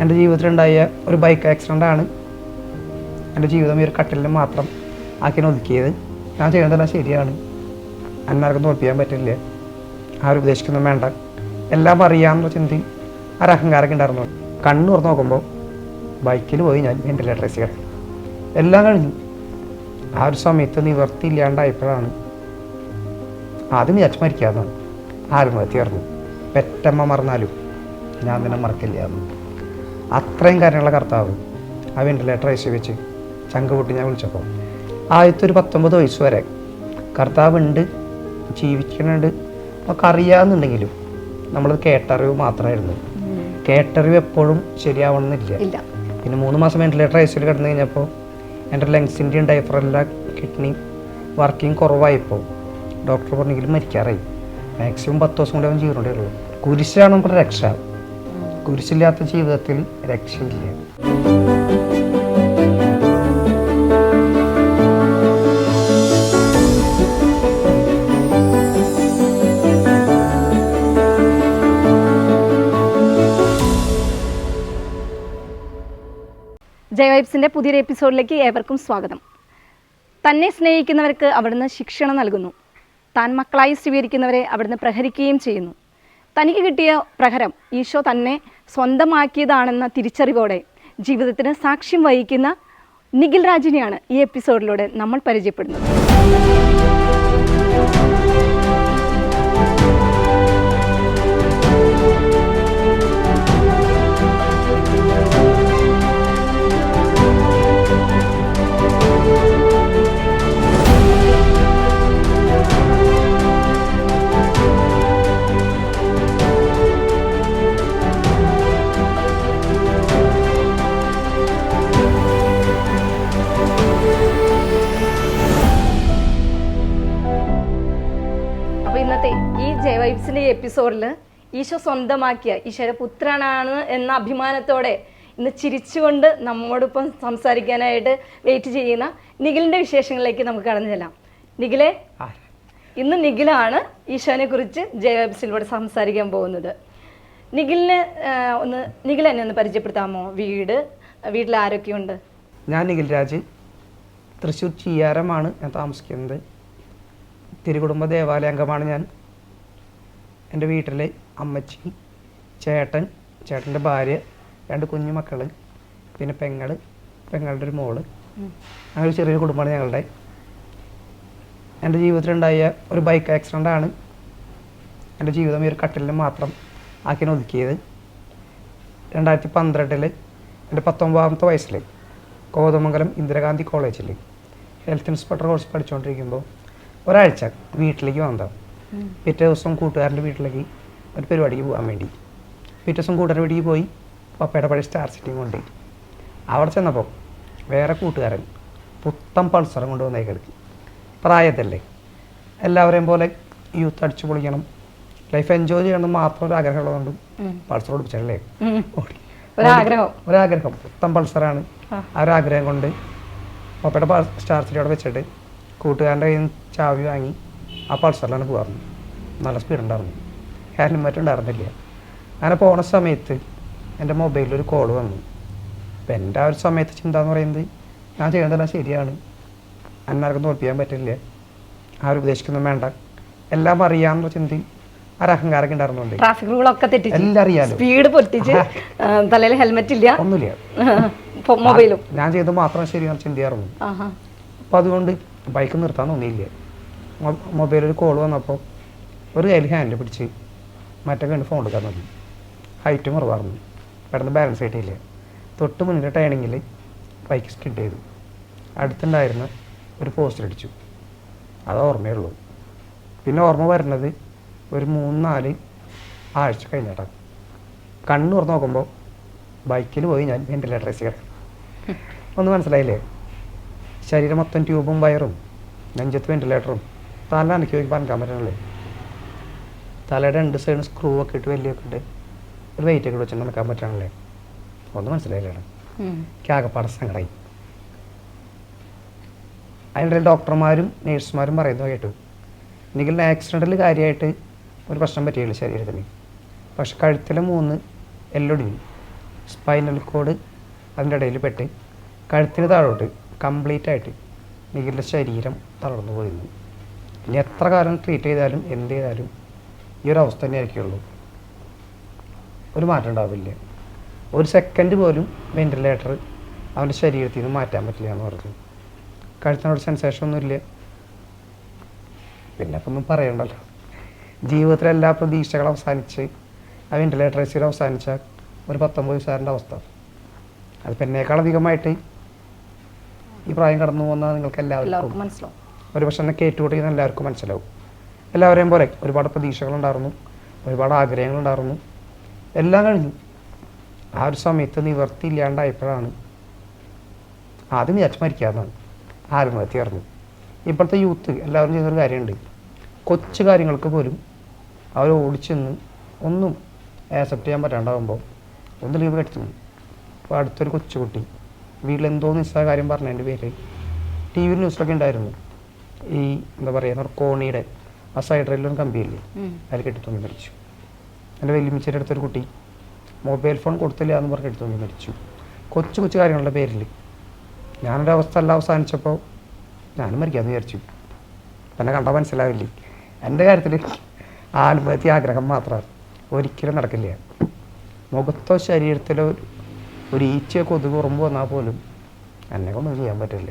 എന്റെ ജീവിതത്തിലുണ്ടായ ഒരു ബൈക്ക് ആക്സിഡന്റാണ് എന്റെ ജീവിതം ഈ ഒരു കട്ടിലിൽ മാത്രം ആക്കി ഒതുക്കിയത്. ഞാൻ ചെയ്യുന്നതെല്ലാം ശരിയാണ്. എന്നാർക്കും തോൽപ്പിക്കാൻ പറ്റില്ല? ആരും ഉദ്ദേശിക്കുന്നതും വേണ്ട. എല്ലാം അറിയാമെന്നുള്ള ചിന്തി ഒരു അഹങ്കാരമൊക്കെ ഉണ്ടായിരുന്നു. കണ്ണു തുറന്ന് നോക്കുമ്പോൾ ബൈക്കിൽ പോയി ഞാൻ വെന്റിലേറ്റർ ചെയ്യണം എല്ലാം കഴിഞ്ഞു. ആ ഒരു സമയത്ത് നിവർത്തി ഇല്ലാണ്ടായപ്പോഴാണ് ആദ്യം വിചാരിച്ച് മരിക്കാമെന്നാണ് ആത്മഹത്യ പറഞ്ഞു പെറ്റമ്മ മറന്നാലും ഞാൻ തന്നെ മറക്കില്ല അത്രയും കാര്യമുള്ള കർത്താവ് ആ വെന്റിലേറ്റർ ഐസ് വെച്ച് ചങ്ക് പൊട്ടി ഞാൻ വിളിച്ചപ്പോൾ. ആദ്യത്തെ ഒരു പത്തൊമ്പത് വയസ്സ് വരെ കർത്താവ് ഉണ്ട് ജീവിക്കണുണ്ട്. ഒക്കെ അറിയാമെന്നുണ്ടെങ്കിലും നമ്മളത് കേട്ടറിവ് മാത്രമായിരുന്നു. കേട്ടറിവ് എപ്പോഴും ശരിയാവണമെന്നില്ല. പിന്നെ മൂന്ന് മാസം വെന്റിലേറ്റർ ഐസിയിൽ കിടന്നു കഴിഞ്ഞപ്പോൾ എന്റെ ലങ്സിന്റെയും ഡയഫറെല്ലാം കിഡ്നി വർക്കിംഗ് കുറവായപ്പോൾ ഡോക്ടർ പറഞ്ഞെങ്കിലും മരിക്കാറായി. മാക്സിമം പത്ത് ദിവസം കൂടെ അവൻ ജീവനോടെ ഉള്ളൂ. കുരിശാണ് നമ്മുടെ രക്ഷ. കുരിശില്ലാത്ത ജീവിതത്തിൽ രക്ഷയില്ല. ജയവൈബ്സിന്റെ പുതിയൊരു എപ്പിസോഡിലേക്ക് ഏവർക്കും സ്വാഗതം. തന്നെ സ്നേഹിക്കുന്നവർക്ക് അവിടുന്ന് ശിക്ഷണം നൽകുന്നു. താൻ മക്കളായി സ്വീകരിക്കുന്നവരെ അവിടുന്ന് പ്രഹരിക്കുകയും ചെയ്യുന്നു. തനിക്ക് കിട്ടിയ പ്രഹരം ഈശോ തന്നെ സ്വന്തമാക്കിയതാണെന്ന തിരിച്ചറിവോടെ ജീവിതത്തിന് സാക്ഷ്യം വഹിക്കുന്ന നിഖിൽ രാജിനെയാണ് ഈ എപ്പിസോഡിലൂടെ നമ്മൾ പരിചയപ്പെടുന്നത്. വൈബ്സിന്റെ ഈശോ സ്വന്തമാക്കിയ ഈശോയുടെ പുത്രനാണ് എന്ന അഭിമാനത്തോടെ ഇന്ന് ചിരിച്ചുകൊണ്ട് നമ്മോടൊപ്പം സംസാരിക്കാനായിട്ട് വെയിറ്റ് ചെയ്യുന്ന നിഖിലിന്റെ വിശേഷങ്ങളിലേക്ക് നമുക്ക് കടന്നു ചെല്ലാം. നിഖിലെ ഇന്ന് നിഖിലാണ് ഈശോനെ കുറിച്ച് ജയവബ്സിലൂടെ സംസാരിക്കാൻ പോകുന്നത്. നിഖിലിനെ ഒന്ന് നിഖിൽ എന്നെ ഒന്ന് പരിചയപ്പെടുത്താമോ? വീട് വീട്ടിൽ ആരൊക്കെയുണ്ട് ഞാൻ നിഖിൽ രാജ് തൃശ്ശൂർ ചിയാരമാണ് ഞാൻ താമസിക്കുന്നത്. തിരുകുടുംബ ദേവാലയ അംഗമാണ് ഞാൻ. എന്റെ വീട്ടിലെ അമ്മച്ചി ചേട്ടൻ ചേട്ടന്റെ ഭാര്യ രണ്ട് കുഞ്ഞു മക്കൾ പിന്നെ പെങ്ങൾ പെങ്ങളുടെ ഒരു മോൾ. അങ്ങനെ ഒരു ചെറിയൊരു കുടുംബമാണ് ഞങ്ങളുടെ. എന്റെ ജീവിതത്തിലുണ്ടായ ഒരു ബൈക്ക് ആക്സിഡന്റാണ് എന്റെ ജീവിതം ഈ ഒരു കട്ടിലിൽ മാത്രം ആക്കി ഒതുക്കിയത്. രണ്ടായിരത്തി പന്ത്രണ്ടിൽ എന്റെ പത്തൊമ്പതാമത്തെ വയസ്സിൽ കോതമംഗലം ഇന്ദിരാഗാന്ധി കോളേജിൽ ഹെൽത്ത് ഇൻസ്പെക്ടർ കോഴ്സ് പഠിച്ചുകൊണ്ടിരിക്കുമ്പോൾ ഒരാഴ്ച വീട്ടിലേക്ക് വന്നതാണ്. പിറ്റേ ദിവസം കൂട്ടുകാരന്റെ വീട്ടിലേക്ക് ഒരു പരിപാടിക്ക് പോകാൻ വേണ്ടി. പിറ്റേ ദിവസം കൂട്ടുകാരുടെ വീട്ടിൽ പോയി പപ്പയുടെ പഴയ സ്റ്റാർ സിറ്റിയും കൊണ്ട് അവിടെ ചെന്നപ്പോൾ വേറെ കൂട്ടുകാരൻ പുത്തൻ പൾസറും കൊണ്ട് വന്നേക്കത് പ്രായത്തല്ലേ എല്ലാവരെയും പോലെ യൂത്ത് അടിച്ചു പൊളിക്കണം. ലൈഫ് എൻജോയ് ചെയ്യണം മാത്രം ഒരു ആഗ്രഹമുള്ളതുകൊണ്ട് പൾസർ ഓടിപ്പിച്ചല്ലേ. ഓടി. ഒരാഗ്രഹം. പുത്തം പൾസറാണ്. ആ. ഒരാഗ്രഹം ഒരു ആഗ്രഹം കൊണ്ട് പപ്പയുടെ സ്റ്റാർ സിറ്റി അവിടെ വെച്ചിട്ട് കൂട്ടുകാരന്റെ കയ്യിൽ നിന്ന് ചാവി വാങ്ങി ആ പൾസറിലാണ് പോകാറുണ്ട് നല്ല സ്പീഡ് ഉണ്ടായിരുന്നു. ഹെൽമെറ്റ് ഉണ്ടായിരുന്നില്ല. അങ്ങനെ പോണ സമയത്ത് എന്റെ മൊബൈലിൽ ഒരു കോൾ വന്നു. അപ്പം എന്റെ ആ ഒരു സമയത്ത് ചിന്ത എന്ന് പറയുന്നത് ഞാൻ ചെയ്യുന്നതെല്ലാം ശരിയാണ്. എന്നാർക്കും തോൽപ്പിക്കാൻ പറ്റില്ല. ആരും ഉപദേശിക്കൊന്നും വേണ്ട. എല്ലാം അറിയാമെന്ന് ചിന്തി ആ അഹങ്കാരൊക്കെ ഉണ്ടായിരുന്നുണ്ട്. ട്രാഫിക് റൂളൊക്കെ തെറ്റിച്ച് എല്ലാം അറിയാലോ. സ്പീഡ് പൊട്ടിച്ച് തലയിൽ ഹെൽമെറ്റ് ഇല്ല. ഒന്നുമില്ല. മൊബൈലും. ഞാൻ ചെയ്തത് മാത്രം ശരിയാണ് ചിന്തയായിരുന്നു. അപ്പം അതുകൊണ്ട് ബൈക്ക് നിർത്താൻ തോന്നിയില്ല. മൊബൈലിൽ കോൾ വന്നപ്പോൾ ഒരു കയ്യിൽ ഹാൻഡിൽ പിടിച്ച് മറ്റേ കണ്ട് ഫോൺ എടുക്കാൻ തുടങ്ങി ഹൈറ്റ് കുറവായിരുന്നു പെട്ടെന്ന് ബാലൻസ് ആയിട്ടില്ല തൊട്ട് മുന്നിൽ ടേണിങ്ങിൽ ബൈക്ക് സ്കിഡ് ചെയ്തു. അടുത്തുണ്ടായിരുന്ന ഒരു പോസ്റ്റർ അടിച്ചു. അത് ഓർമ്മയുള്ളൂ പിന്നെ ഓർമ്മ വരുന്നത് ഒരു മൂന്ന് നാല് ആഴ്ച കഴിഞ്ഞിട്ടാണ് കണ്ണു തുറന്ന് നോക്കുമ്പോൾ ബൈക്കിൽ പോയി ഞാൻ വെന്റിലേറ്റർ കിടക്കും ഒന്ന് മനസ്സിലായില്ലേ? ശരീരം മൊത്തം ട്യൂബും വയറും നെഞ്ചത്ത് വെന്റിലേറ്ററും തല എനിക്ക് വയ്ക്കാൻ പനക്കാൻ പറ്റണല്ലേ തലയുടെ രണ്ട് സൈഡ് സ്ക്രൂ ഒക്കെ ഇട്ട് വലിയൊക്കെ ഇട്ട് ഒരു വെയിറ്റ് ഒക്കെ വെച്ചിട്ട് നടക്കാൻ പറ്റണല്ലേ ഒന്ന് മനസ്സിലായില്ലേടാ ഉം. എനിക്ക് ആകെപ്പാടെ സങ്കടമായി അതിനിടയിൽ ഡോക്ടർമാരും നേഴ്സുമാരും പറയുന്നത് കേട്ടു. എനിക്ക് ആക്സിഡന്റിൽ കാര്യമായിട്ട് ഒരു പ്രശ്നം പറ്റിയില്ല ശരീരത്തിന്. പക്ഷെ കഴുത്തിലെ മൂന്ന് എല്ലൊടിഞ്ഞു സ്പൈനൽ കോഡ് അതിന്റെ ഇടയിൽ പെട്ട് കഴുത്തിന് താഴോട്ട് കംപ്ലീറ്റ് ആയിട്ട് നിഖിലിന്റെ ശരീരം തളർന്നു പോയിരുന്നു. ഇനി എത്ര കാലം ട്രീറ്റ് ചെയ്താലും എന്ത് ചെയ്താലും ഈ ഒരു അവസ്ഥ തന്നെ ആയിരിക്കുള്ളൂ. ഒരു മാറ്റം ഉണ്ടാവില്ല. ഒരു സെക്കൻഡ് പോലും വെന്റിലേറ്റർ അവന്റെ ശരീരത്തിൽ നിന്ന് മാറ്റാൻ പറ്റില്ല എന്ന് പറഞ്ഞു. കഴുത്തിനോട് സെൻസേഷൻ ഒന്നുമില്ല പിന്നെ അപ്പം ഒന്നും പറയണ്ടല്ലോ. ജീവിതത്തിലെ എല്ലാ പ്രതീക്ഷകളും അവസാനിച്ച് ആ വെന്റിലേറ്റർ ഐസിയിൽ അവസാനിച്ച ഒരു പത്തൊമ്പത് വയസ്സുകാരന്റെ അവസ്ഥ. അത് എന്നേക്കാൾ അധികമായിട്ട് ഈ പ്രായം കടന്നു പോകുന്ന നിങ്ങൾക്ക് എല്ലാവർക്കും മനസ്സിലാവും. ഒരു പക്ഷെ എന്നെ എല്ലാവർക്കും മനസ്സിലാവും. എല്ലാവരെയും പോലെ ഒരുപാട് പ്രതീക്ഷകളുണ്ടായിരുന്നു ഒരുപാട് ആഗ്രഹങ്ങളുണ്ടായിരുന്നു എല്ലാം കഴിഞ്ഞു. ആ ഒരു സമയത്ത് നിവർത്തി ഇല്ലാണ്ടായപ്പോഴാണ് ആദ്യം വിചാരിച്ച് മരിക്കാമെന്നാണ് ആത്മഹത്യ പറഞ്ഞു ഇപ്പോഴത്തെ യൂത്ത് എല്ലാവരും ചെയ്യുന്നൊരു കാര്യമുണ്ട്. കൊച്ചു കാര്യങ്ങൾക്ക് പോലും അവർ ഓടിച്ചെന്ന് ഒന്നും ആക്സെപ്റ്റ് ചെയ്യാൻ പറ്റാണ്ടാവുമ്പോൾ ഒന്ന് ലീവ് കടിച്ചു അപ്പോൾ അടുത്തൊരു കൊച്ചുകുട്ടി വീട്ടിലെന്തോ നിസ്സാര കാര്യം പറഞ്ഞതിന്റെ പേര് ടി വി ന്യൂസിലൊക്കെ ഉണ്ടായിരുന്നു. ഈ എന്താ പറയുക കോണിയുടെ ആ സൈഡ് റെയിലൊരു കമ്പിയില്ലേ. അതിൽ കെട്ടിത്തൂങ്ങി മരിച്ചു. എന്റെ വലിയമ്മച്ചിയുടെ അടുത്തൊരു കുട്ടി മൊബൈൽ ഫോൺ കൊടുത്തില്ല എന്ന് പറഞ്ഞ് എടുത്തുകൊണ്ട് മരിച്ചു. കൊച്ചു കൊച്ചു കാര്യങ്ങളുടെ പേരിൽ ഞാനൊരു അവസ്ഥ എല്ലാം അവസാനിച്ചപ്പോൾ ഞാനും മരിക്കാമെന്ന് വിചാരിച്ചു. എന്നെ കണ്ടാൽ മനസ്സിലാവില്ലേ? എന്റെ കാര്യത്തിൽ ആത്മഹത്യ ആഗ്രഹം മാത്രമാണ് ഒരിക്കലും നടക്കില്ല. മുഖത്തോ ശരീരത്തിലോ ഒരു- ഈച്ചയൊക്കെ ഈച്ചയോ കൊതുക് ഉറമ്പ് വന്നാൽ പോലും എന്നെ കൊണ്ടൊന്നും ചെയ്യാൻ പറ്റില്ല.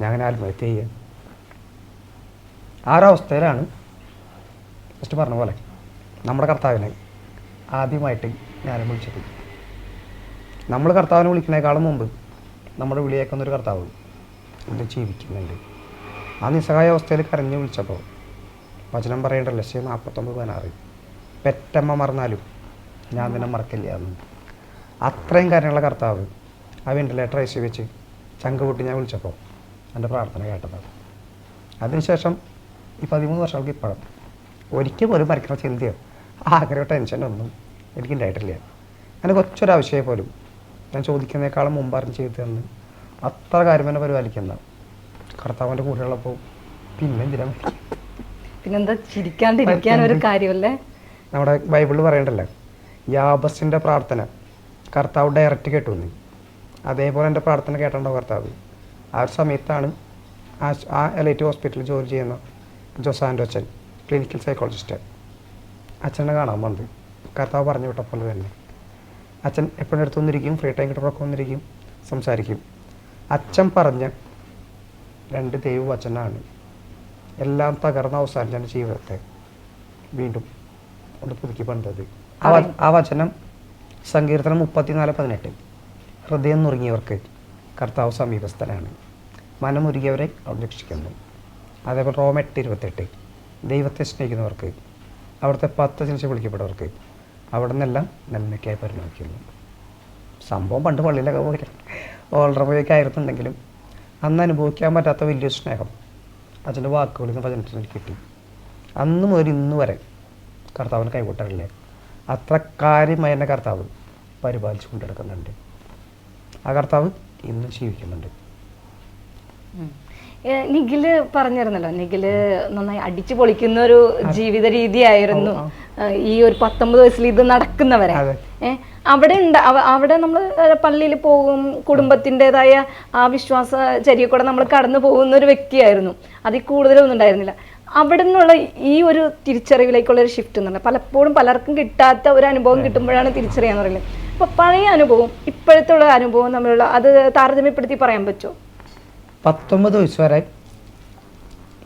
ഞാൻ അങ്ങനെ ആത്മഹത്യ ചെയ്യാം. ആ ഒരവസ്ഥയിലാണ് ഫസ്റ്റ് പറഞ്ഞ പോലെ നമ്മുടെ കർത്താവിനെ ആദ്യമായിട്ട് ഞാൻ വിളിച്ചത്. നമ്മൾ കർത്താവിനെ വിളിക്കുന്നതിനേക്കാളും മുമ്പ് നമ്മുടെ വിളിയേക്കുന്നൊരു കർത്താവ് അത് ജീവിക്കുന്നുണ്ട്. ആ നിസ്സഹായ അവസ്ഥയിൽ കരഞ്ഞു വിളിച്ചപ്പോൾ വചനം പറയേണ്ട ലക്ഷ്യം നാൽപ്പത്തൊമ്പത് പതിനാറ്. പെറ്റമ്മ മറന്നാലും ഞാൻ നിന്നെ മറക്കില്ല എന്ന്. അത്രയും കാര്യമുള്ള കർത്താവ് ആ വെന്റിലേറ്റർ സി വെച്ച് ചങ്ക് പൊട്ടി ഞാൻ വിളിച്ചപ്പോൾ എന്റെ പ്രാർത്ഥന കേട്ടതാണ്. അതിനുശേഷം ഈ പതിമൂന്ന് വർഷങ്ങൾക്ക് ഇപ്പോഴും. ഒരിക്കൽ പോലും പരിക്രമ ചിന്തയോ? ആഗ്രഹ ടെൻഷനൊന്നും എനിക്കുണ്ടായിട്ടില്ല അങ്ങനെ കൊച്ചൊരാവശ്യമേ പോലും ഞാൻ ചോദിക്കുന്നേക്കാളും മുമ്പ് അറിഞ്ഞ് ചെയ്തു തന്ന് അത്ര കാര്യം തന്നെ പരിപാലിക്കുന്ന കർത്താവിന്റെ കൂടെയുള്ളപ്പോൾ പിന്നെ എന്തിനാ? പിന്നെന്താ ചിരിക്കാണ്ടിരിക്കാൻ ഒരു കാര്യമല്ലേ? നമ്മുടെ ബൈബിളിൽ പറയണ്ടല്ലോ യാബസിന്റെ പ്രാർത്ഥന കർത്താവ് ഡയറക്റ്റ് കേട്ടു നീ അതേപോലെ എന്റെ പ്രാർത്ഥന കേട്ടോ കർത്താവ്? ആ ഒരു സമയത്താണ് ആ ആ എലൈറ്റ് ഹോസ്പിറ്റലിൽ ജോലി ചെയ്യുന്ന ജോസാന്റെ അച്ഛൻ ക്ലിനിക്കൽ സൈക്കോളജിസ്റ്റ് അച്ഛനെ കാണാൻ വന്നത്. കർത്താവ് പറഞ്ഞു വിട്ട പോലെ തന്നെ. അച്ഛൻ എപ്പോഴും അടുത്ത് വന്നിരിക്കും ഫ്രീ ടൈം കിട്ടുമ്പോഴൊക്കെ വന്നിരിക്കും സംസാരിക്കും. അച്ഛൻ പറഞ്ഞ രണ്ട് ദൈവ വചനാണ് എല്ലാം തകർന്ന അവസാനം എന്റെ ജീവിതത്തെ വീണ്ടും ഒന്ന് പുതുക്കി പണിതത്. ആ വചനം സങ്കീർത്തനം മുപ്പത്തിനാല് പതിനെട്ട്. ഹൃദയം നുറുങ്ങിയവർക്ക് കർത്താവ് സമീപസ്ഥനാണ്. മനമൊരുകിയവരെ അവൻ രക്ഷിക്കുന്നു. അതേപോലെ റോം എട്ട് ഇരുപത്തെട്ട്. ദൈവത്തെ സ്നേഹിക്കുന്നവർക്ക് അവിടുത്തെ പത്ത് ജനിച്ച് വിളിക്കപ്പെട്ടവർക്ക് അവിടെ നിന്നെല്ലാം നന്മയ്ക്കായി പരിണമിക്കുന്നു. സംഭവം പണ്ട് പള്ളിയിലൊക്കെ പോയിരുന്നു ഓൾറെ പോയൊക്കെ ആയിരുന്നുണ്ടെങ്കിലും അന്ന് അനുഭവിക്കാൻ പറ്റാത്ത വലിയ സ്നേഹം. അച്ഛന്റെ വാക്കുകളിൽ നിന്ന് ഭജനത്തിൽ എനിക്ക് കിട്ടി. അന്ന് മുതൽ ഇന്ന് വരെ കർത്താവിന് കൈകൂട്ടാറില്ലേ അത്ര കാര്യമായി എന്നെ കർത്താവ് പരിപാലിച്ചു കൊണ്ടെടുക്കുന്നുണ്ട്. ആ കർത്താവ് ഇന്നും ജീവിക്കുന്നുണ്ട്. നിഖിൽ പറഞ്ഞിരുന്നല്ലോ നിഖിൽ നന്നായി അടിച്ചു പൊളിക്കുന്ന ഒരു ജീവിത രീതിയായിരുന്നു. ഈ ഒരു പത്തൊമ്പത് വയസ്സിൽ ഇത് നടക്കുന്നവരെ. അവിടെ ഉണ്ട് അവിടെ നമ്മൾ പള്ളിയിൽ പോകും കുടുംബത്തിന്റെതായ ആ വിശ്വാസ ചര്യ കൂടെ നമ്മൾ കടന്നു പോകുന്ന ഒരു വ്യക്തിയായിരുന്നു. അതിൽ കൂടുതലൊന്നും ഉണ്ടായിരുന്നില്ല. അവിടെ നിന്നുള്ള ഈ ഒരു തിരിച്ചറിവിലേക്കുള്ള ഒരു ഷിഫ്റ്റ് എന്ന് പറഞ്ഞാൽ പലപ്പോഴും പലർക്കും കിട്ടാത്ത ഒരു അനുഭവം കിട്ടുമ്പോഴാണ് തിരിച്ചറിയാന്ന് പറയുന്നത്. അപ്പൊ പഴയ അനുഭവം ഇപ്പോഴത്തെ ഉള്ള അനുഭവം തമ്മിലുള്ള അത് താരതമ്യപ്പെടുത്തി പറയാൻ പറ്റുമോ? പത്തൊമ്പത് വയസ്സ് വരെ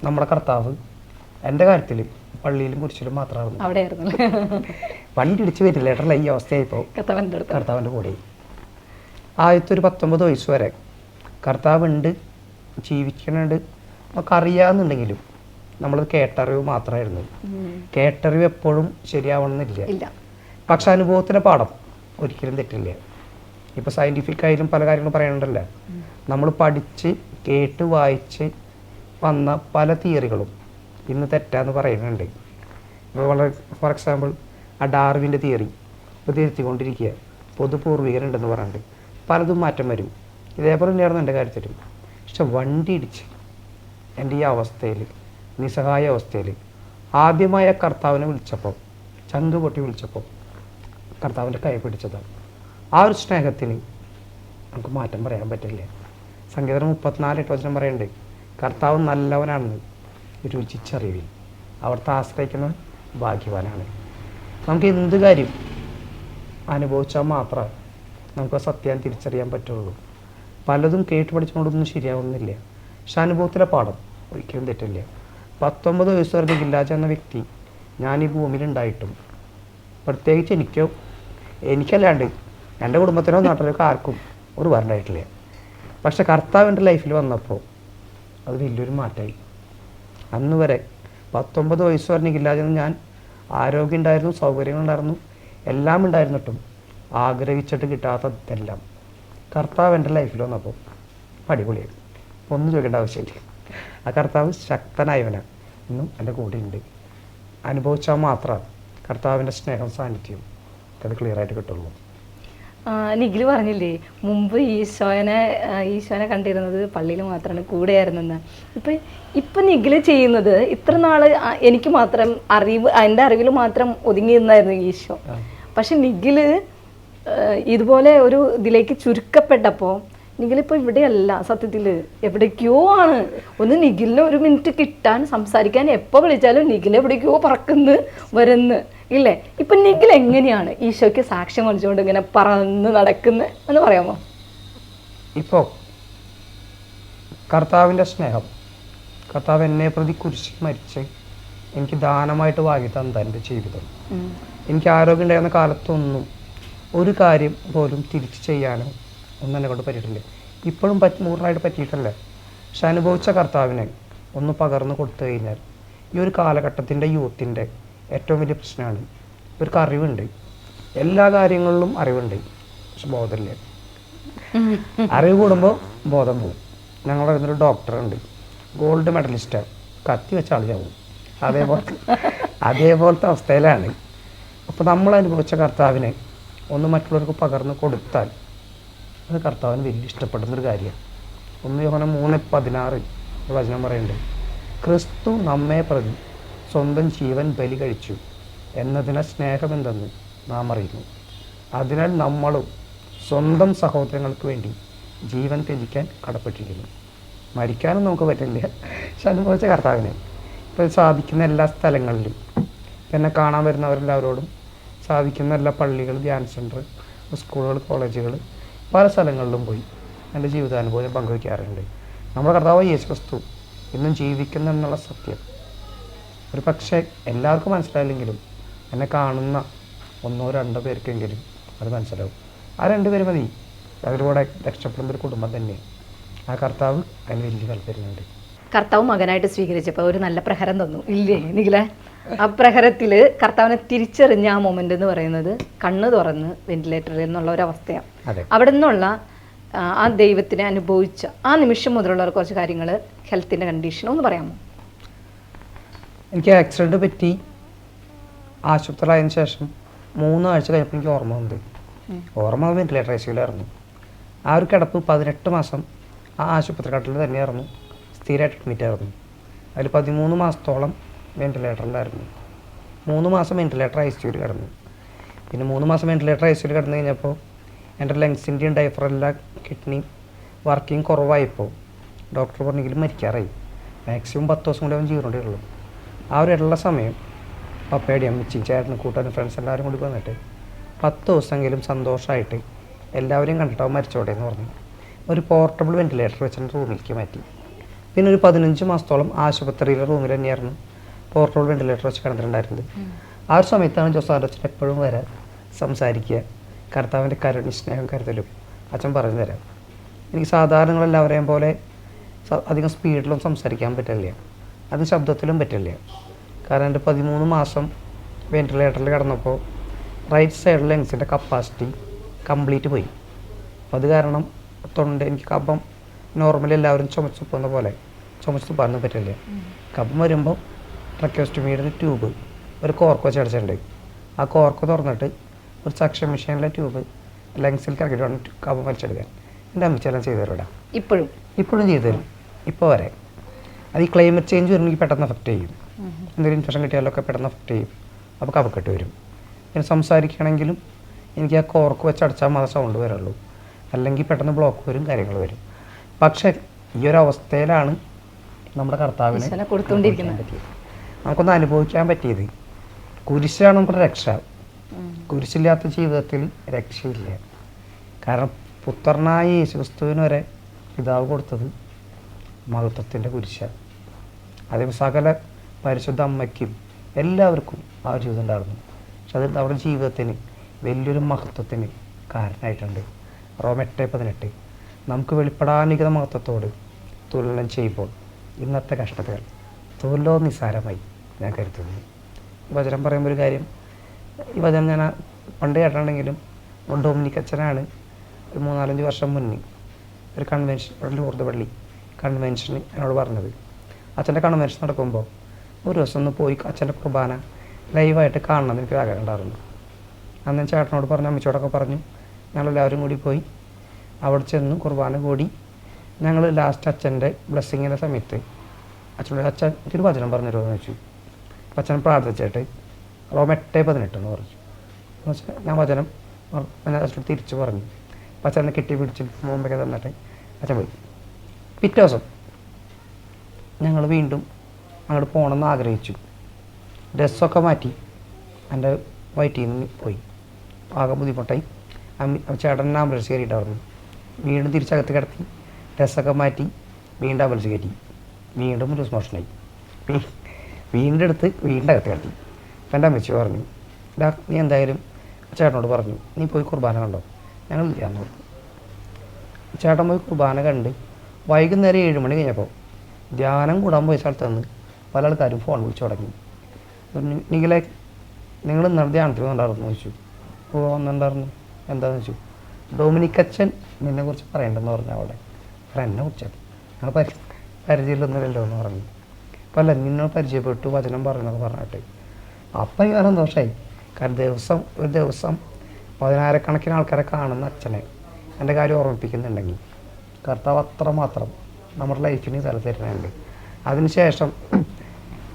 നമ്മുടെ കർത്താവ് എന്റെ കാര്യത്തിൽ പള്ളിയിലും കുരിശിലും മാത്രമായിരുന്നു. അവിടെയായിരുന്നു. വണ്ടി ഇടിച്ച് വരില്ലേട്ടല്ല ഈ അവസ്ഥയായിപ്പോൾ കർത്താവിന്റെ കൂടെ. ആദ്യത്തെ ഒരു പത്തൊമ്പത് വയസ്സ് വരെ കർത്താവ് ഉണ്ട് ജീവിക്കണുണ്ട് നമുക്ക് അറിയാമെന്നുണ്ടെങ്കിലും നമ്മളത് കേട്ടറിവ് മാത്രമായിരുന്നു. കേട്ടറിവ് എപ്പോഴും ശരിയാവണമെന്നില്ല. പക്ഷെ അനുഭവത്തിന്റെ പാഠം ഒരിക്കലും തെറ്റില്ല. ഇപ്പോൾ സയന്റിഫിക് ആയാലും പല കാര്യങ്ങളും പറയണ്ടല്ലോ നമ്മൾ പഠിച്ച് കേട്ട് വായിച്ച് വന്ന പല തിയറികളും ഇന്ന് തെറ്റാന്ന് പറയുന്നുണ്ട്. ഇപ്പോൾ വളരെ ഫോർ എക്സാമ്പിൾ ആ ഡാർവിന്റെ തിയറി ഇപ്പോൾ തിരുത്തിക്കൊണ്ടിരിക്കുക പൊതുപൂർവികരുണ്ടെന്ന് പറയുന്നുണ്ട് പലതും മാറ്റം വരും. ഇതേപോലെ തന്നെയായിരുന്നു എന്റെ കാര്യത്തിലും. പക്ഷെ വണ്ടി ഇടിച്ച് എന്റെ ഈ അവസ്ഥയിൽ നിസ്സഹായ അവസ്ഥയിൽ ആദ്യമായ കർത്താവിനെ വിളിച്ചപ്പോൾ ചങ്ക് പൊട്ടി വിളിച്ചപ്പോൾ കർത്താവിന്റെ കൈ പിടിച്ചതാണ്. ആ ഒരു സ്നേഹത്തിന് നമുക്ക് മാറ്റം പറയാൻ പറ്റില്ല. സംഗീതം മുപ്പത്തിനാല് എട്ട് പറയുന്നുണ്ട്. കർത്താവ് നല്ലവനാണെന്ന് രുചിച്ചറിവിൽ അവിടുത്തെ ആശ്രയിക്കുന്ന ഭാഗ്യവാനാണ്. നമുക്ക് എന്ത് കാര്യം അനുഭവിച്ചാൽ മാത്രമേ നമുക്ക് സത്യം തിരിച്ചറിയാൻ പറ്റുള്ളൂ. പലതും കേട്ട് പഠിച്ചുകൊണ്ടൊന്നും ശരിയാവുന്നില്ല. പക്ഷെ അനുഭവത്തിലെ പാഠം ഒരിക്കലും തെറ്റില്ല. പത്തൊമ്പത് വയസ്സ് വരെ ഗില്ലാജ എന്ന വ്യക്തി ഞാൻ ഈ ഭൂമിയിലുണ്ടായിട്ടും പ്രത്യേകിച്ച് എനിക്കോ എനിക്കല്ലാണ്ട് എന്റെ കുടുംബത്തിനോ നാട്ടിലേക്കോ ആർക്കും ഒരു വരണ്ടായിട്ടില്ല. പക്ഷെ കർത്താവ് എന്റെ ലൈഫിൽ വന്നപ്പോൾ അത് വലിയൊരു മാറ്റമായി. അന്ന് വരെ പത്തൊമ്പത് വയസ്സ് പറഞ്ഞില്ലാതെ ഞാൻ ആരോഗ്യം ഉണ്ടായിരുന്നു സൗകര്യങ്ങളുണ്ടായിരുന്നു എല്ലാം ഉണ്ടായിരുന്നിട്ടും ആഗ്രഹിച്ചിട്ട് കിട്ടാത്തതെല്ലാം കർത്താവ് എന്റെ ലൈഫിൽ വന്നപ്പോൾ അടിപൊളിയായി. ഒന്നും ചോദിക്കേണ്ട ആവശ്യമില്ല. ആ കർത്താവ് ശക്തനായവനാണ്. ഇന്നും എന്റെ കൂടെ ഉണ്ട്. അനുഭവിച്ചാൽ മാത്രമാണ് കർത്താവിന്റെ സ്നേഹം സാന്നിധ്യം അത് ക്ലിയറായിട്ട് കിട്ടുള്ളൂ. നിഖിൽ പറഞ്ഞില്ലേ മുമ്പ് ഈശോനെ ഈശോനെ കണ്ടിരുന്നത് പള്ളിയിൽ മാത്രമാണ് കൂടെയായിരുന്നെന്ന്. ഇപ്പം ഇപ്പം നിഖിൽ ചെയ്യുന്നത് ഇത്ര നാൾ എനിക്ക് മാത്രം അറിവ് എന്റെ അറിവിൽ മാത്രം ഒതുങ്ങി നിന്നായിരുന്നു ഈശോ. പക്ഷെ നിഖിൽ ഇതുപോലെ ഒരു ഇതിലേക്ക് ചുരുക്കപ്പെട്ടപ്പോൾ നിഖിലിപ്പോൾ ഇവിടെയല്ല സത്യത്തിൽ എവിടേക്കോ ആണ്. ഒന്ന് നിഖിലിന് ഒരു മിനിറ്റ് കിട്ടാൻ സംസാരിക്കാൻ എപ്പോൾ വിളിച്ചാലും നിഖിൽ എവിടേക്കോ പറക്കുന്നു വരുന്നു. ഇല്ലേ? ഇപ്പൊ നിഖിൽ എങ്ങനെയാണ് ഈശോയ്ക്ക് സാക്ഷ്യം വലിച്ചുകൊണ്ട് ഇങ്ങനെ പറന്ന് നടക്കുന്നത് എന്ന് പറയാമോ? ഇപ്പോ കർത്താവിന്റെ സ്നേഹം. കർത്താവ് എന്നെ പ്രതി കുരിശ് മരിച്ച് എനിക്ക് ദാനമായിട്ട് വാങ്ങി തന്ന എന്റെ ജീവിതം. എനിക്ക് ആരോഗ്യം ഉണ്ടായിരുന്ന കാലത്തൊന്നും ഒരു കാര്യം പോലും തിരിച്ചു ചെയ്യാനോ ഒന്നും എന്നെ കൊണ്ട് പറ്റിയിട്ടില്ല. ഇപ്പോഴും പറ്റി പൂർണമായിട്ട് പറ്റിയിട്ടില്ല. പക്ഷെ അനുഭവിച്ച കർത്താവിനെ ഒന്ന് പകർന്നു കൊടുത്തു കഴിഞ്ഞാൽ ഈ ഒരു കാലഘട്ടത്തിന്റെ യൂത്തിന്റെ ഏറ്റവും വലിയ പ്രശ്നമാണ്. ഇവർക്ക് അറിവുണ്ട്. എല്ലാ കാര്യങ്ങളിലും അറിവുണ്ട്. പക്ഷെ ബോധമില്ല. അറിവ് കൂടുമ്പോൾ ബോധം പോകും. ഞങ്ങളുടെ അടുത്തൊരു ഡോക്ടറുണ്ട്. ഗോൾഡ് മെഡലിസ്റ്റാണ് കത്തി വെച്ച ആൾ ചാവും അതേപോലത്തെ അതേപോലത്തെ അവസ്ഥയിലാണ്. അപ്പോൾ നമ്മൾ അനുഭവിച്ച കർത്താവിനെ ഒന്ന് മറ്റുള്ളവർക്ക് പകർന്ന് കൊടുത്താൽ അത് കർത്താവിന് വലിയ ഇഷ്ടപ്പെടുന്നൊരു കാര്യമാണ്. ഒന്ന് യോഹനം മൂന്ന് പതിനാറ് വചനം പറയുന്നുണ്ട്. ക്രിസ്തു നമ്മെ പ്രതി സ്വന്തം ജീവൻ ബലി കഴിച്ചു എന്നതിനെ സ്നേഹമെന്തെന്ന് നാം അറിയുന്നു. അതിനാൽ നമ്മളും സ്വന്തം സഹോദരങ്ങൾക്ക് വേണ്ടി ജീവൻ ത്യജിക്കാൻ കടപ്പെട്ടിരിക്കുന്നു. മരിക്കാനും നമുക്ക് പറ്റില്ല. പക്ഷെ അനുഭവിച്ച കർത്താവിനെ. ഇപ്പോൾ സാധിക്കുന്ന എല്ലാ സ്ഥലങ്ങളിലും എന്നെ കാണാൻ വരുന്നവരെല്ലാവരോടും സാധിക്കുന്ന എല്ലാ പള്ളികൾ ധ്യാന സെന്റർ സ്കൂളുകൾ കോളേജുകൾ പല സ്ഥലങ്ങളിലും പോയി എന്റെ ജീവിതാനുഭവം പങ്കുവയ്ക്കാറുണ്ട്. നമ്മുടെ കർത്താവ് യേശു ക്രിസ്തു ഇന്നും ജീവിക്കുന്നു എന്നുള്ള സത്യം ഒരു പക്ഷേ എല്ലാവർക്കും മനസ്സിലായില്ലെങ്കിലും എന്നെ കാണുന്ന ഒന്നോ രണ്ടോ പേർക്കെങ്കിലും അത് മനസ്സിലാവും. ആ രണ്ട് പേര് മതി. അതിലൂടെ രക്ഷപ്പെടുന്ന ഒരു കുടുംബം തന്നെയാണ് ആ കർത്താവ് അതിന് വലിയ താല്പര്യമുണ്ട്. കർത്താവ് മകനായിട്ട് സ്വീകരിച്ചപ്പോൾ ഒരു നല്ല പ്രഹരം തന്നു. ഇല്ലേ നിഖിലെ? ആ പ്രഹരത്തിൽ കർത്താവിനെ തിരിച്ചറിഞ്ഞ ആ മൊമെന്റ് എന്ന് പറയുന്നത് കണ്ണ് തുറന്ന് വെന്റിലേറ്ററിൽ എന്നുള്ള ഒരു അവസ്ഥയാണ് അവിടെ നിന്നുള്ള ആ, ആ ദൈവത്തിനെ അനുഭവിച്ച ആ നിമിഷം മുതലുള്ള കുറച്ച് കാര്യങ്ങൾ ഹെൽത്തിന്റെ കണ്ടീഷൻ ഒന്ന് പറയാമോ? എനിക്ക് ആക്സിഡന്റ് പറ്റി. ആശുപത്രിയിലായതിനു ശേഷം മൂന്നാഴ്ച കഴിഞ്ഞപ്പോൾ എനിക്ക് ഓർമ്മ വന്നത്. ഓർമ്മ വെന്റിലേറ്റർ ഐ സിയിലായിരുന്നു ആ ഒരു കിടപ്പ് പതിനെട്ട് മാസം ആ ആശുപത്രി കട്ടിൽ തന്നെയായിരുന്നു. സ്ഥിരമായിട്ട് അഡ്മിറ്റ് ആയിരുന്നു. അതിൽ പതിമൂന്ന് മാസത്തോളം വെന്റിലേറ്ററിലായിരുന്നു മൂന്ന് മാസം വെന്റിലേറ്റർ ഐ സിയിൽ കിടന്നു. പിന്നെ മൂന്ന് മാസം വെന്റിലേറ്റർ ഐ സിയിൽ കിടന്നു കഴിഞ്ഞപ്പോൾ എന്റെ ലങ്സിന്റെയും ഡയഫറെല്ലാം കിഡ്നി വർക്കിംഗ് കുറവായപ്പോൾ ഡോക്ടർ പറഞ്ഞെങ്കിലും മരിക്കാറായി. മാക്സിമം പത്ത് ദിവസം കൂടി അവൻ ജീവനോടെ ഉള്ളൂ. ആ ഒരു ഇടയുള്ള സമയം. പപ്പയുടെ അമ്മച്ചിയും ചേട്ടനും കൂട്ടാനും ഫ്രണ്ട്സ് എല്ലാവരും കൂടി വന്നിട്ട് പത്ത് ദിവസമെങ്കിലും സന്തോഷമായിട്ട് എല്ലാവരെയും കണ്ടിട്ടാവും മരിച്ചോട്ടെ എന്ന് പറഞ്ഞു. ഒരു പോർട്ടബിൾ വെന്റിലേറ്റർ വെച്ചിട്ട് റൂമിലേക്ക് മാറ്റി. പിന്നെ ഒരു പതിനഞ്ച് മാസത്തോളം ആശുപത്രിയിലെ റൂമിൽ തന്നെയായിരുന്നു പോർട്ടബിൾ വെന്റിലേറ്റർ വെച്ച് കിടന്നിട്ടുണ്ടായിരുന്നത്. ആ ഒരു സമയത്താണ് ജോസാന്റെ അച്ഛൻ എപ്പോഴും വരാൻ സംസാരിക്കുക. കർത്താവിന്റെ കരുണി സ്നേഹം കരുതലും. അച്ഛൻ പറഞ്ഞു തരാം എനിക്ക് സാധാരണ എല്ലാവരെയും പോലെ അധികം സ്പീഡിലൊന്നും സംസാരിക്കാൻ പറ്റില്ല. അത് ശബ്ദത്തിലും പറ്റില്ല. കാരണം എന്റെ പതിമൂന്ന് മാസം വെന്റിലേറ്ററിൽ കിടന്നപ്പോൾ റൈറ്റ് സൈഡ് ലങ്സിന്റെ കപ്പാസിറ്റി കംപ്ലീറ്റ് പോയി. അപ്പോൾ അത് കാരണം തൊണ്ട എനിക്ക് കഫം നോർമലി എല്ലാവരും ചുമച്ചുപ്പുന്ന പോലെ ചുമച്ച് തുപ്പാനൊന്നും പറ്റില്ല. കഫം വരുമ്പോൾ ട്രക്കോസ്റ്റമിയുടെ ഒരു ട്യൂബ് ഒരു കോർക്ക് വെച്ച് അടിച്ചിട്ടുണ്ട്. ആ കോർക്ക് തുറന്നിട്ട് ഒരു സക്ഷൻ മെഷീനിലെ ട്യൂബ് ലങ്സിൽ കറക്കിയിട്ട് വേണം കഫം വലിച്ചെടുക്കാൻ. എന്റെ അമ്മച്ചെല്ലാം ചെയ്തു തരും ഇപ്പോഴും? ഇപ്പോഴും ചെയ്തു തരും. ഇപ്പോൾ വരെ. അത് ഈ ക്ലൈമറ്റ് ചേഞ്ച് വരുന്നെങ്കിൽ പെട്ടെന്ന് എഫക്റ്റ് ചെയ്യും. എന്തെങ്കിലും ഇൻഫെക്ഷൻ കിട്ടിയാലൊക്കെ പെട്ടെന്ന് എഫക്റ്റ് ചെയ്യും. അപ്പോൾ കഫക്കെട്ട് വരും. പിന്നെ സംസാരിക്കുകയാണെങ്കിലും എനിക്ക് ആ കോർക്ക് വെച്ച് അടച്ചാൽ മാത്രമേ സൗണ്ട് വരുള്ളൂ അല്ലെങ്കിൽ പെട്ടെന്ന് ബ്ലോക്ക് വരും കാര്യങ്ങൾ വരും. പക്ഷേ ഈ ഒരു അവസ്ഥയിലാണ് നമ്മുടെ കർത്താവിനെ. പറ്റിയത്. നമുക്കൊന്ന് അനുഭവിക്കാൻ പറ്റിയത്. കുരിശാണ് നമ്മുടെ രക്ഷ. കുരിശില്ലാത്ത ജീവിതത്തിൽ രക്ഷയില്ല. കാരണം പുത്രനായ യേശുക്രിസ്തുവിന് വരെ പിതാവ് കൊടുത്തത് മഹത്വത്തിന്റെ കുരിശ. അതേ സകല പരിശുദ്ധ അമ്മയ്ക്കും എല്ലാവർക്കും ആ ജീവിതം ഉണ്ടായിരുന്നു. പക്ഷെ അത് അവരുടെ ജീവിതത്തിന് വലിയൊരു മഹത്വത്തിന് കാരണമായിട്ടുണ്ട്. റോം എട്ട് പതിനെട്ട്. നമുക്ക് വെളിപ്പെടാനികത മഹത്വത്തോട് തുലനം ചെയ്യുമ്പോൾ ഇന്നത്തെ കഷ്ടതകൾ തുലോ നിസാരമായി ഞാൻ കരുതുന്നു. ഈ വചനം പറയുമ്പോൾ ഒരു കാര്യം ഈ വചനം ഞാൻ പണ്ട് കേട്ടിട്ടുണ്ടെങ്കിലും ഡൊമിനിക്കച്ചനാണ് ഒരു മൂന്നാലഞ്ച് വർഷം മുന്നേ ഒരു കൺവെൻഷൻ ഒരു ലൂർദ് പള്ളി കൺവെൻഷന് എന്നോട് പറഞ്ഞത്. അച്ഛന്റെ കൺവെൻഷൻ നടക്കുമ്പോൾ ഒരു ദിവസം ഒന്ന് പോയി അച്ഛന്റെ കുർബാന ലൈവായിട്ട് കാണണമെന്ന് എനിക്ക് ആഗ്രഹം ഉണ്ടായിരുന്നു. അന്ന് ചേട്ടനോട് പറഞ്ഞു അമ്മച്ചോടൊക്കെ പറഞ്ഞു ഞങ്ങളെല്ലാവരും കൂടി പോയി അവിടെ ചെന്ന് കുർബാന കൂടി ഞങ്ങൾ ലാസ്റ്റ് അച്ഛന്റെ ബ്ലെസ്സിങ്ങിന്റെ സമയത്ത് അച്ഛനോട് അച്ഛൻ ഒരു വചനം പറഞ്ഞു തരുമെന്ന് വെച്ചു അപ്പം അച്ഛൻ പ്രാർത്ഥിച്ചിട്ട് റോം എട്ട് പതിനെട്ടെന്ന് പറഞ്ഞു. എന്ന് ഞാൻ വചനം ഞാൻ അച്ഛനോട് തിരിച്ചു പറഞ്ഞു. അപ്പം അച്ഛനെ കെട്ടി പിടിച്ച് മുമ്പൊക്കെ തന്നിട്ട് അച്ഛൻ പോയി. പിറ്റേ ദിവസം ഞങ്ങൾ വീണ്ടും അങ്ങോട്ട് പോകണമെന്ന് ആഗ്രഹിച്ചു. ഡ്രസ്സൊക്കെ മാറ്റി എന്റെ വയറ്റിൽ നിന്ന് പോയി. ആകെ ബുദ്ധിമുട്ടായി. അമ്മ ചേട്ടൻ ആംബുലൻസ് കയറിയിട്ടായിരുന്നു. വീണ്ടും തിരിച്ചകത്ത് കിടത്തി ഡ്രസ്സൊക്കെ മാറ്റി വീണ്ടും ആംബുലൻസ് കയറ്റി. വീണ്ടും ലൂസ് മോഷനായി വീണ്ടും എടുത്ത് വീണ്ടും അകത്ത് കിടത്തി. അപ്പം എന്റെ അമ്മച്ചി പറഞ്ഞു ഡാ നീ എന്തായാലും ചേട്ടനോട് പറഞ്ഞു നീ പോയി കുർബാന കണ്ടോ? ഞങ്ങൾ ഇല്ല ചേട്ടൻ പോയി കുർബാന കണ്ട് വൈകുന്നേരം ഏഴ് മണി കഴിഞ്ഞപ്പോൾ ധ്യാനം കൂടാൻ പോയ സ്ഥലത്ത് നിന്ന് പല ആൾക്കാരും ഫോൺ വിളിച്ചു തുടങ്ങി. നിങ്ങളെ നിങ്ങൾ ഇന്നലെ ധ്യാനത്തിൽ വന്നിട്ടുണ്ടായിരുന്നു ചോദിച്ചു. ഓ വന്നിട്ടുണ്ടായിരുന്നു. എന്താന്ന് ചോദിച്ചു. ഡൊമിനിക്കച്ചൻ നിന്നെ കുറിച്ച് പറയണ്ടെന്ന് പറഞ്ഞു അവിടെ ഫ്രണ്ടിനെ കുറിച്ചത് ഞങ്ങൾ പരി പരിചയമില്ലൊന്നുമില്ലല്ലോ എന്ന് പറഞ്ഞു. അപ്പോൾ അല്ല നിന്നെ പരിചയപ്പെട്ടു വചനം പറഞ്ഞെന്നൊക്കെ പറഞ്ഞിട്ട്. അപ്പം ഞാൻ സന്തോഷമായി കാരണം ദിവസം ഒരു ദിവസം പതിനായിരക്കണക്കിന് ആൾക്കാരെ കാണുന്ന അച്ഛനെ എന്റെ കാര്യം ഓർമ്മിപ്പിക്കുന്നുണ്ടെങ്കിൽ. കർത്താവ് അത്രമാത്രം നമ്മുടെ ലൈഫിന് സ്ഥലത്തിരുന്നുണ്ട് അതിനുശേഷം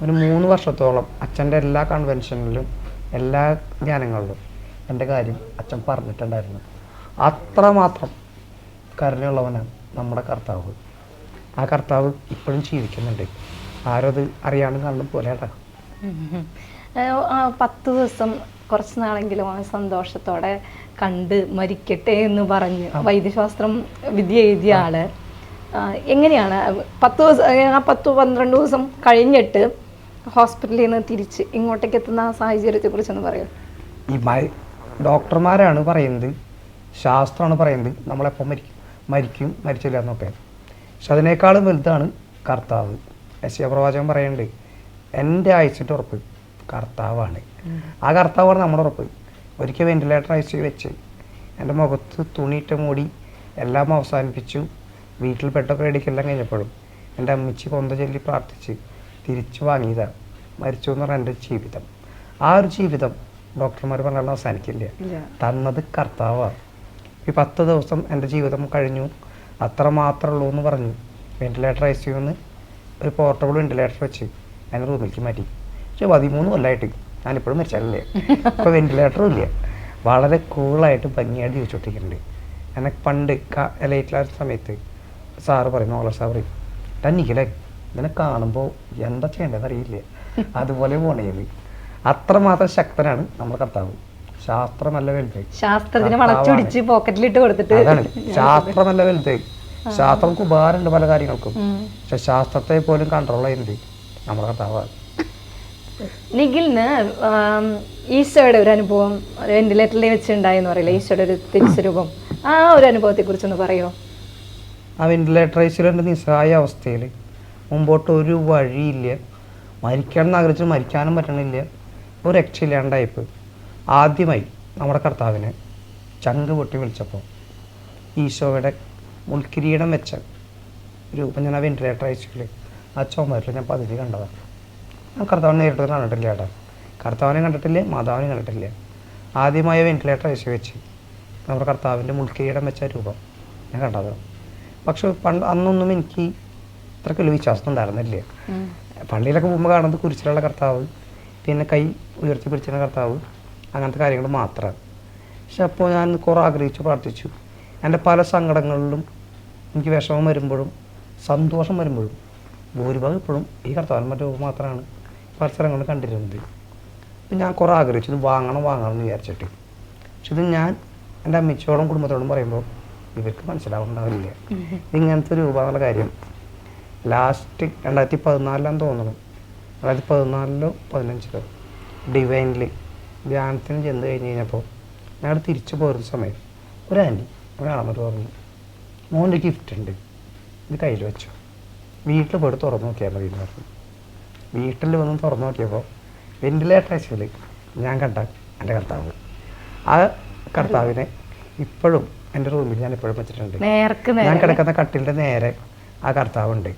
ഒരു മൂന്ന് വർഷത്തോളം അച്ഛന്റെ എല്ലാ കൺവെൻഷനിലും എല്ലാ ധ്യാനങ്ങളിലും എന്റെ കാര്യം അച്ഛൻ പറഞ്ഞിട്ടുണ്ടായിരുന്നു. അത്രമാത്രം കരുണയുള്ളവനാണ് നമ്മുടെ കർത്താവ്. ആ കർത്താവ് ഇപ്പോഴും ജീവിക്കുന്നുണ്ട്. ആരും അത് അറിയാണ്ട് കാണുന്ന പോലെ കേട്ടോ പത്ത് ദിവസം കുറച്ച് നാളെങ്കിലും അവൻ സന്തോഷത്തോടെ കണ്ട് മരിക്കട്ടെ എന്ന് പറഞ്ഞ്. വൈദ്യശാസ്ത്രം വിദ്യ എഴുതിയ ആൾ. എങ്ങനെയാണ്? പത്ത് ദിവസം ആ പത്ത് പന്ത്രണ്ട് ദിവസം കഴിഞ്ഞിട്ട് ഹോസ്പിറ്റലിൽ നിന്ന് തിരിച്ച് ഇങ്ങോട്ടേക്ക് എത്തുന്ന ആ സാഹചര്യത്തെ കുറിച്ചൊന്ന് പറയൂ. ഈ ഡോക്ടർമാരാണ് പറയുന്നത്. ശാസ്ത്രമാണ് പറയുന്നത്. നമ്മളെപ്പം മരിക്കും മരിക്കും മരിച്ചില്ല എന്നൊക്കെ. പക്ഷെ അതിനേക്കാളും വലുതാണ് കർത്താവ്. യശയ പ്രവാചകൻ പറയുന്നുണ്ട് എന്റെ അയച്ചിട്ട് ഉറപ്പ് കർത്താവാണ്. ആ കർത്താവാണ് നമ്മുടെ ഉറപ്പ്. ഒരിക്കൽ വെന്റിലേറ്റർ അയച്ച് വെച്ച് എന്റെ മുഖത്ത് തുണിയിട്ട് മൂടി എല്ലാം അവസാനിപ്പിച്ചു. വീട്ടിൽ പെട്ടൊക്കെ റെഡിക്കെല്ലാം കഴിഞ്ഞപ്പോഴും എന്റെ അമ്മച്ചി കൊന്ത ചൊല്ലി പ്രാർത്ഥിച്ച് തിരിച്ചു വാങ്ങിയതാണ് മരിച്ചു എന്ന് പറഞ്ഞ എന്റെ ജീവിതം. ആ ഒരു ജീവിതം ഡോക്ടർമാർ പറഞ്ഞാൽ അവസാനിക്കില്ല. തന്നത് കർത്താവാണ് ഈ പത്ത് ദിവസം എന്റെ ജീവിതം കഴിഞ്ഞു. അത്ര മാത്രമേ ഉള്ളൂ എന്ന് പറഞ്ഞു. വെന്റിലേറ്റർ ഐ സിയുന്ന് ഒരു പോർട്ടബിൾ വെന്റിലേറ്റർ വെച്ച് എന്നെ റൂമിലേക്ക് മാറ്റി. പക്ഷെ പതിമൂന്ന് കൊല്ലമായിട്ട് ഞാനിപ്പോഴും മരിച്ചാലല്ലേ? ഇപ്പോൾ വെന്റിലേറ്ററും ഇല്ല. വളരെ കൂളായിട്ട് ഭംഗിയായിട്ട് ജീവിച്ചുകൊണ്ടിരിക്കുന്നുണ്ട് എനിക്ക് പണ്ട് ലൈറ്റിലായ സമയത്ത് സാറ് പറയും നോളർ സാർ പറയും തന്നിക്കല്ലേ ഇതിനെ കാണുമ്പോൾ എന്താ ചെയ്യേണ്ടതെന്ന് അറിയില്ല. അതുപോലെ പോണേത് അത്രമാത്രം ശക്തനാണ് നമ്മുടെ കർത്താവ്. ശാസ്ത്രമല്ല വലുത്. ശാസ്ത്രത്തിന് വളച്ചൊടിച്ച് പോക്കറ്റിലിട്ട് കൊടുത്തിട്ട്. അതാണ്. ശാസ്ത്രമല്ല വലുത്. ശാസ്ത്രം ഉപകാരമുണ്ട് പല കാര്യങ്ങൾക്കും. പക്ഷെ ശാസ്ത്രത്തെ പോലും കൺട്രോൾ ചെയ്യുന്നത് നമ്മുടെ കർത്താവാണ്. നിഖിലിന് ഈശോയുടെ ഒരു അനുഭവം വെന്റിലേറ്ററിൽ വെച്ചുണ്ടായെന്ന് പറയില്ല? ഈശോയുടെ ഒരു തിരിച്ചുരൂപം ആ ഒരു അനുഭവത്തെ കുറിച്ചൊന്ന് പറയോ? ആ വെന്റിലേറ്റർ ഈശ്വരന്റെ നിസ്സഹായ അവസ്ഥയിൽ. മുമ്പോട്ട് ഒരു വഴിയില്ല. മരിക്കണം എന്ന് ആഗ്രഹിച്ച് മരിക്കാനും പറ്റണില്ല. ഒരു രക്ഷയില്ലാണ്ടായിപ്പോൾ ആദ്യമായി നമ്മുടെ കർത്താവിനെ ചങ്ക് പൊട്ടി വിളിച്ചപ്പോൾ ഈശോയുടെ മുൾക്കിരീടം വെച്ച രൂപം ഞാൻ ആ വെന്റിലേറ്റർ ഐസിയിൽ ആ ചുമരിൽ ഞാൻ പതിവ് കണ്ടതാണ്. ഞാൻ കർത്താവിനെ നേരിട്ട് കണ്ടിട്ടില്ല ഏട്ടാ. കർത്താവിനെ കണ്ടിട്ടില്ല മാതാവിനെ കണ്ടിട്ടില്ല. ആദ്യമായ വെന്റിലേറ്റർ ഐസി വെച്ച് നമ്മുടെ കർത്താവിന്റെ മുൾക്കിരീടം വെച്ച രൂപം. ഞാൻ കണ്ടത്. പക്ഷെ പണ്ട് അന്നൊന്നും എനിക്ക് ഇത്രയ്ക്കുള്ള വിശ്വാസം ഉണ്ടായിരുന്നില്ല. പള്ളിയിലൊക്കെ പോകുമ്പോൾ കാണുന്നത് കുരിശിലുള്ള കർത്താവ് പിന്നെ കൈ ഉയർത്തി പിടിച്ചിരുന്ന കർത്താവ് അങ്ങനത്തെ കാര്യങ്ങൾ മാത്രമാണ് പക്ഷെ അപ്പോൾ ഞാൻ കുറേ ആഗ്രഹിച്ചു പ്രാർത്ഥിച്ചു. എന്റെ പല സങ്കടങ്ങളിലും എനിക്ക് വിഷമം വരുമ്പോഴും സന്തോഷം വരുമ്പോഴും ഭൂരിഭാഗം ഇപ്പോഴും ഈ കർത്താവിന് മറ്റു മാത്രമാണ്. സ്ഥലങ്ങളിൽ കണ്ടിരുന്നത് അപ്പം ഞാൻ കുറേ ആഗ്രഹിച്ചു. ഇത് വാങ്ങണം വാങ്ങണം എന്ന് വിചാരിച്ചിട്ട്. പക്ഷെ ഇത് ഞാൻ എന്റെ അമ്മച്ചോടും കുടുംബത്തോടും പറയുമ്പോൾ ഇവർക്ക് മനസ്സിലാവുന്നുണ്ടാവില്ല ഇങ്ങനത്തെ ഒരു കാര്യം ലാസ്റ്റ് രണ്ടായിരത്തി പതിനാലിലാന്ന് തോന്നുന്നു. രണ്ടായിരത്തി പതിനാലിലോ പതിനഞ്ചിലോ ഡിവൈനിൽ ധ്യാനത്തിന് ചെന്ന് കഴിഞ്ഞ് കഴിഞ്ഞപ്പോൾ ഞങ്ങൾ തിരിച്ചു പോരുന്ന സമയം ഒരു ആന്റി ഒരാളമ്മ പറഞ്ഞു. മോന്റെ ഗിഫ്റ്റ് ഉണ്ട്. ഇത് കയ്യിൽ വെച്ചോ. വീട്ടിൽ പോയിട്ട് തുറന്നു നോക്കിയാൽ മതി എന്ന് പറഞ്ഞു. വീട്ടിൽ വന്ന് തുറന്നു നോക്കിയപ്പോൾ വെന്റിലേറ്റർ അയച്ചതിൽ ഞാൻ കണ്ട എന്റെ കർത്താവ്. ആ കർത്താവിനെ ഇപ്പോഴും എന്റെ റൂമിൽ ഞാൻ ഇപ്പോഴും വെച്ചിട്ടുണ്ട്. ഞാൻ കിടക്കുന്ന കട്ടിലിന്റെ നേരെ ആ കർത്താവുണ്ട്.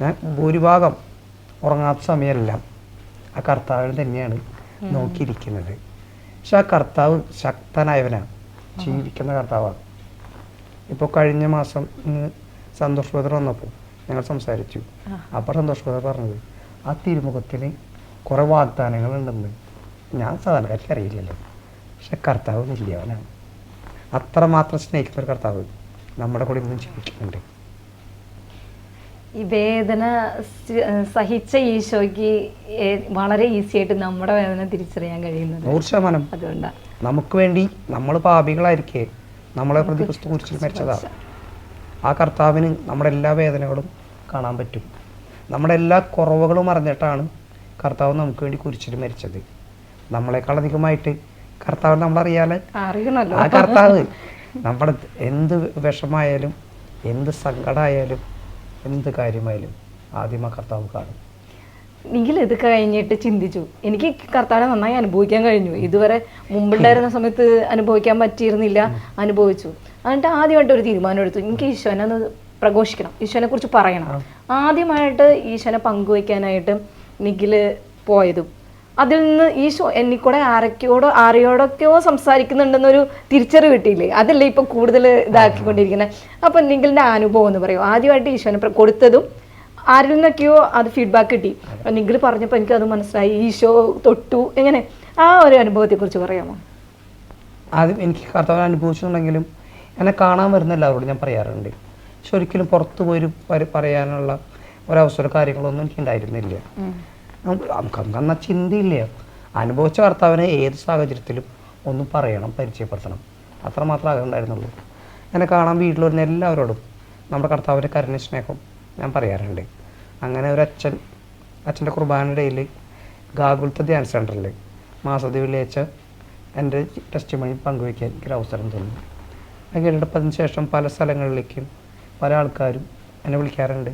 ഞാൻ ഭൂരിഭാഗം ഉറങ്ങാത്ത സമയമെല്ലാം ആ കർത്താവിനെ തന്നെയാണ് നോക്കിയിരിക്കുന്നത്. പക്ഷെ ആ കർത്താവ് ശക്തനായവനാണ്. ജീവിക്കുന്ന കർത്താവാണ്. ഇപ്പോൾ കഴിഞ്ഞ മാസം സന്തോഷ് ബ്രദർ വന്നപ്പോൾ ഞങ്ങൾ സംസാരിച്ചു. അപ്പോൾ സന്തോഷ് ബ്രദർ പറഞ്ഞത് ആ തിരുമുഖത്തിൽ കുറേ വാഗ്ദാനങ്ങളുണ്ടെന്ന് ഞാൻ സാധാരണക്കാർക്ക് അറിയില്ലല്ലോ. പക്ഷെ കർത്താവ് വലിയവനാണ്. അത്രമാത്രം സ്നേഹിക്കുന്ന ഒരു കർത്താവ് നമ്മുടെ കൂടെ ഇന്നും ജീവിക്കുന്നുണ്ട്. ഈ വേദന സഹിച്ച ഈശോയ്ക്ക് വളരെ ഈസി ആയിട്ട് നമ്മുടെ വേദന തിരിച്ചറിയാൻ കഴിയുന്നത് നൂറ് ശതമാനം. അതുകൊണ്ടാണ് നമുക്ക് വേണ്ടി നമ്മൾ പാപികളായിരിക്കെ നമ്മളെ പ്രതി ക്രിസ്തു കുരിശിൽ മരിച്ചതാ. ആ കർത്താവിന് നമ്മുടെ എല്ലാ വേദനകളും കാണാൻ പറ്റും. നമ്മുടെ എല്ലാ കുറവുകളും അറിഞ്ഞിട്ടാണ് കർത്താവ് നമുക്ക് വേണ്ടി കുരിശിൽ മരിച്ചത്. നമ്മളെക്കാൾ അധികമായിട്ട് കർത്താവിനെ നമ്മളറിയാലേ? അറിയണല്ലോ. ആ കർത്താവ് നമ്മുടെ എന്ത് വിഷമായാലും എന്ത് സങ്കടമായാലും എന്ത് കാര്യമായാലും ആദ്യം ആ കർത്താവ് കാണും. നിങ്ങൾ ഇത് കഴിഞ്ഞിട്ട് ചിന്തിച്ചു. എനിക്ക് കർത്താവിനെ നന്നായി അനുഭവിക്കാൻ കഴിഞ്ഞു. ഇതുവരെ മുമ്പുണ്ടായിരുന്ന സമയത്ത് അനുഭവിക്കാൻ പറ്റിയിരുന്നില്ല അനുഭവിച്ചു. എന്നിട്ട് ആദ്യമായിട്ട് ഒരു തീരുമാനം എടുത്തു. എനിക്ക് ഈശോനെ ഒന്ന് പ്രഘോഷിക്കണം. ഈശോനെ കുറിച്ച് പറയണം. ആദ്യമായിട്ട് ഈശോനെ പങ്കുവയ്ക്കാനായിട്ട് നിഖിൽ പോയതും അതിൽ നിന്ന് ഈശോ എന്നിക്കൂടെ ആരൊക്കെയോടോ ആരെയോടൊക്കെയോ സംസാരിക്കുന്നുണ്ടെന്നൊരു തിരിച്ചറിവ് കിട്ടിയില്ലേ? അതല്ലേ ഇപ്പൊ കൂടുതൽ ഇതാക്കിക്കൊണ്ടിരിക്കുന്നത് അപ്പൊ നിഖിലിന്റെ അനുഭവം എന്ന് പറയും. ആദ്യമായിട്ട് ഈശോനെ കൊടുത്തതും ആരിൽ നിന്നൊക്കെയോ അത് ഫീഡ്ബാക്ക് കിട്ടി. നിഖിൽ പറഞ്ഞപ്പോൾ എനിക്ക് അത് മനസ്സിലായി. ഈശോ തൊട്ടു. എങ്ങനെ? ആ ഒരു അനുഭവത്തെ കുറിച്ച് പറയാമോ? ആദ്യം എനിക്ക് കർത്താവിനെ അനുഭവിച്ചിട്ടുണ്ടെങ്കിലും എന്നെ കാണാൻ വരുന്ന എല്ലാവരോടും ഞാൻ പറയാറുണ്ട്. പക്ഷെ ഒരിക്കലും പുറത്തു പോയി പറയാനുള്ള ഒരവസര കാര്യങ്ങളൊന്നും എനിക്ക് ഉണ്ടായിരുന്നില്ല നമുക്ക് അന്ന് ചിന്തയില്ല. അനുഭവിച്ച കർത്താവിനെ ഏത് സാഹചര്യത്തിലും ഒന്നും പറയണം പരിചയപ്പെടുത്തണം. അത്രമാത്രം ആഗ്രഹം ഉണ്ടായിരുന്നുള്ളൂ എന്നെ കാണാൻ വീട്ടിൽ വരുന്ന എല്ലാവരോടും നമ്മുടെ കർത്താവിന്റെ കരുണ സ്നേഹം ഞാൻ പറയാറുണ്ട്. അങ്ങനെ ഒരു അച്ഛൻ അച്ഛന്റെ കുർബാനയുടെ ഇടയിൽ ഗാകുലത്തെ ധ്യാന സെന്ററിൽ മാസതി വെള്ളിയാഴ്ച എന്റെ ടെസ്റ്റ് മണി പങ്കുവയ്ക്കാൻ എനിക്കൊരു അവസരം തന്നു. അത് അതിന് ശേഷം പല സ്ഥലങ്ങളിലേക്കും പല ആൾക്കാരും എന്നെ വിളിക്കാറുണ്ട്.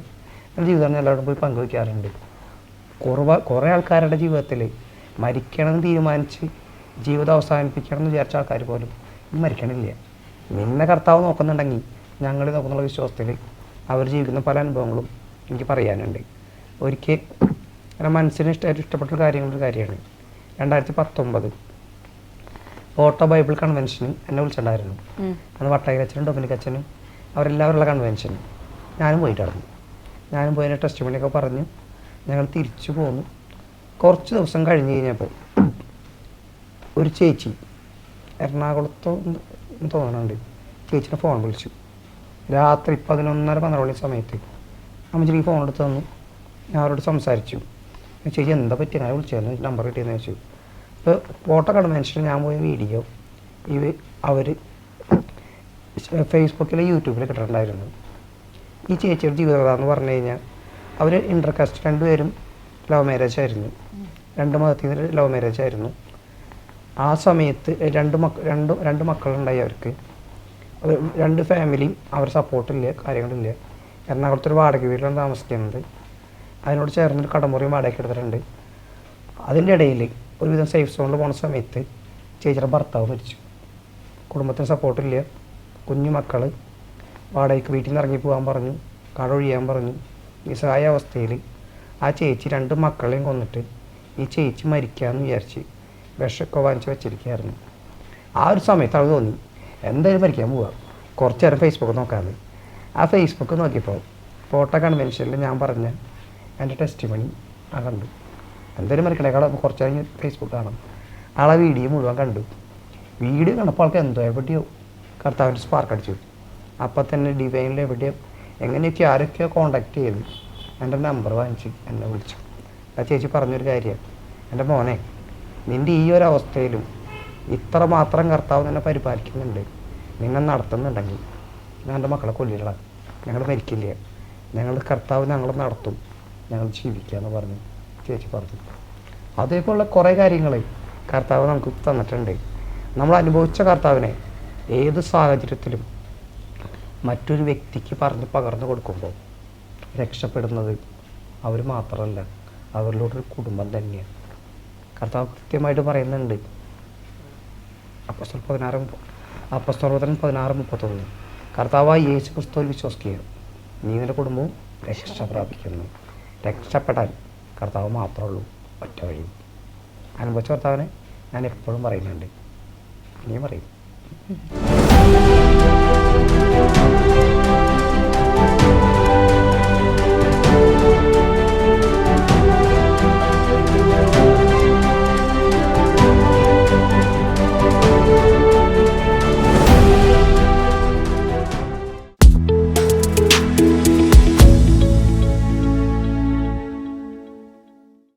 എന്റെ ജീവിതം എല്ലാവരും പോയി പങ്കുവയ്ക്കാറുണ്ട് കുറവ കുറേ ആൾക്കാരുടെ ജീവിതത്തിൽ മരിക്കണമെന്ന് തീരുമാനിച്ച് ജീവിതം അവസാനിപ്പിക്കണം എന്ന് വിചാരിച്ച ആൾക്കാർ പോലും മരിക്കണില്ല. നിന്നെ കർത്താവ് നോക്കുന്നുണ്ടെങ്കിൽ ഞങ്ങൾ നോക്കുന്നുള്ള വിശ്വാസത്തിൽ അവർ ജീവിക്കുന്ന പല അനുഭവങ്ങളും എനിക്ക് പറയാനുണ്ട്. ഒരിക്കൽ എന്റെ മനസ്സിന് ഇഷ്ടമായിട്ട് ഇഷ്ടപ്പെട്ട കാര്യങ്ങളൊരു കാര്യമാണ്. രണ്ടായിരത്തി പത്തൊമ്പത് ഓട്ടോ ബൈബിൾ കൺവെൻഷന് എന്നെ വിളിച്ചിട്ടുണ്ടായിരുന്നു. അന്ന് വട്ടകരച്ചനും ഡൊമിനിക് അച്ഛനും അവരെല്ലാവരുള്ള കൺവെൻഷൻ ഞാനും പോയിട്ട് നടന്നു. ഞാനും പോയി എന്റെ ടെസ്റ്റ് മണിയൊക്കെ പറഞ്ഞു. ഞങ്ങൾ തിരിച്ചു പോന്നു. കുറച്ച് ദിവസം കഴിഞ്ഞ് കഴിഞ്ഞപ്പോൾ ഒരു ചേച്ചി എറണാകുളത്തോ തോന്നുന്നുണ്ട് ചേച്ചിയുടെ ഫോൺ വിളിച്ചു. രാത്രി പതിനൊന്നര പന്ത്രണ്ട് മണി സമയത്ത് അമ്മച്ചി ഫോൺ എടുത്ത് തന്നു. ഞാൻ അവരോട് സംസാരിച്ചു. ചേച്ചി എന്താ പറ്റി ഞാൻ വിളിച്ചായിരുന്നു നമ്പർ കിട്ടിയെന്ന് ചോദിച്ചു. ഇപ്പോൾ ഫോട്ടോ കൺവെൻഷനിൽ ഞാൻ പോയ വീഡിയോ ഇവ അവർ ഫേസ്ബുക്കിലെ യൂട്യൂബിൽ കിട്ടിയിട്ടുണ്ടായിരുന്നു ഈ ചേച്ചിയുടെ ജീവിതകഥ എന്ന് പറഞ്ഞു കഴിഞ്ഞാൽ അവർ ഇന്റർകാസ്റ്റ് രണ്ടുപേരും ലവ് മാരേജ് ആയിരുന്നു. രണ്ട് മതത്തിൽ നിന്ന് ലവ് മാരേജ് ആയിരുന്നു. ആ സമയത്ത് രണ്ട് മക്ക രണ്ട് രണ്ട് മക്കളുണ്ടായി അവർക്ക്. അവർ രണ്ട് ഫാമിലിയും അവർ സപ്പോർട്ടില്ല കാര്യങ്ങളില്ല എറണാകുളത്തൊരു വാടക വീട്ടിലാണ് താമസിക്കുന്നത്. അതിനോട് ചേർന്നൊരു കടമുറിയും വാടകയ്ക്ക് എടുത്തിട്ടുണ്ട്. അതിന്റെ ഇടയിൽ ഒരുവിധം സേഫ് സോണിൽ പോണ സമയത്ത് ചേച്ചിയുടെ ഭർത്താവ് മരിച്ചു. കുടുംബത്തിന് സപ്പോർട്ടില്ല കുഞ്ഞു മക്കൾ വാടകയ്ക്ക് വീട്ടിൽ നിന്ന് ഇറങ്ങി പോകാൻ പറഞ്ഞു കട പറഞ്ഞു. നിസ്സഹായ അവസ്ഥയിൽ ആ ചേച്ചി രണ്ട് മക്കളെയും കൊന്നിട്ട് ഈ ചേച്ചി മരിക്കാമെന്ന് വിചാരിച്ച് വിഷമൊക്കെ വാങ്ങിച്ച് വെച്ചിരിക്കുകയായിരുന്നു. ആ ഒരു സമയത്ത് അവൾ തോന്നി എന്തായാലും മരിക്കാൻ പോവാം. കുറച്ച് നേരം ഫേസ്ബുക്ക് നോക്കാമെന്ന് ആ ഫേസ്ബുക്ക് നോക്കിയപ്പോൾ ഫോട്ടോ കൺവെൻഷനിൽ ഞാൻ പറഞ്ഞ എന്റെ ടെസ്റ്റ് മണി ആ കണ്ടു. എന്തായാലും മരിക്കണേ കട കുറച്ച് കഴിഞ്ഞ് ഫേസ്ബുക്ക് കാണാം. ആളെ വീഡിയോ മുഴുവൻ കണ്ടു. വീഡിയോ കണ്ടപ്പോൾ ആൾക്ക് എന്തോ എവിടെയോ കർത്താവിന്റെ സ്പാർക്ക് അടിച്ചു. അപ്പം തന്നെ ഡിവൈനിൽ എവിടെ എങ്ങനെയൊക്കെ ആരൊക്കെയോ കോണ്ടാക്ട് ചെയ്ത്. എന്റെ നമ്പർ വാങ്ങിച്ച് എന്നെ വിളിച്ചു. ആ ചേച്ചി പറഞ്ഞൊരു കാര്യം. എന്റെ മോനെ നിന്റെ ഈ ഒരു അവസ്ഥയിലും ഇത്ര മാത്രം കർത്താവ് നിന്നെ പരിപാലിക്കുന്നുണ്ട്. നിന്നെ നടത്തുന്നുണ്ടെങ്കിൽ ഞാൻ എന്റെ മക്കളെ കൊല്ലില്ല ഞങ്ങൾ മരിക്കില്ല? ഞങ്ങളുടെ കർത്താവ് ഞങ്ങൾ നടത്തും. ഞങ്ങൾ ജീവിക്കുക എന്ന് പറഞ്ഞു ചേച്ചി പറഞ്ഞു. അതേപോലുള്ള കുറേ കാര്യങ്ങൾ കർത്താവ് നമുക്ക് തന്നിട്ടുണ്ട്. നമ്മൾ അനുഭവിച്ച കർത്താവിനെ ഏത് സാഹചര്യത്തിലും മറ്റൊരു വ്യക്തിക്ക് പറഞ്ഞ് പകർന്നു കൊടുക്കുമ്പോൾ രക്ഷപ്പെടുന്നത് അവർ മാത്രമല്ല അവരിലൂടെ ഒരു കുടുംബം തന്നെയാണ്. കർത്താവ് കൃത്യമായിട്ട് പറയുന്നുണ്ട്. അപ്പസ്തോൽ പതിനാറ് അപ്പസ്തോലൻ പതിനാറ് മുപ്പത്തൊന്ന്. കർത്താവായി യേശു ക്രിസ്തുവിൽ വിശ്വസിക്കുക നീ നിന്റെ കുടുംബവും രക്ഷ പ്രാപിക്കുന്നു. രക്ഷപ്പെടാൻ കർത്താവ് മാത്രമേ ഉള്ളൂ ഒറ്റ വഴി. അനുഭവിച്ച കർത്താവിനെ ഞാൻ എപ്പോഴും പറയുന്നുണ്ട്. ഇനിയും പറയും. Uhum.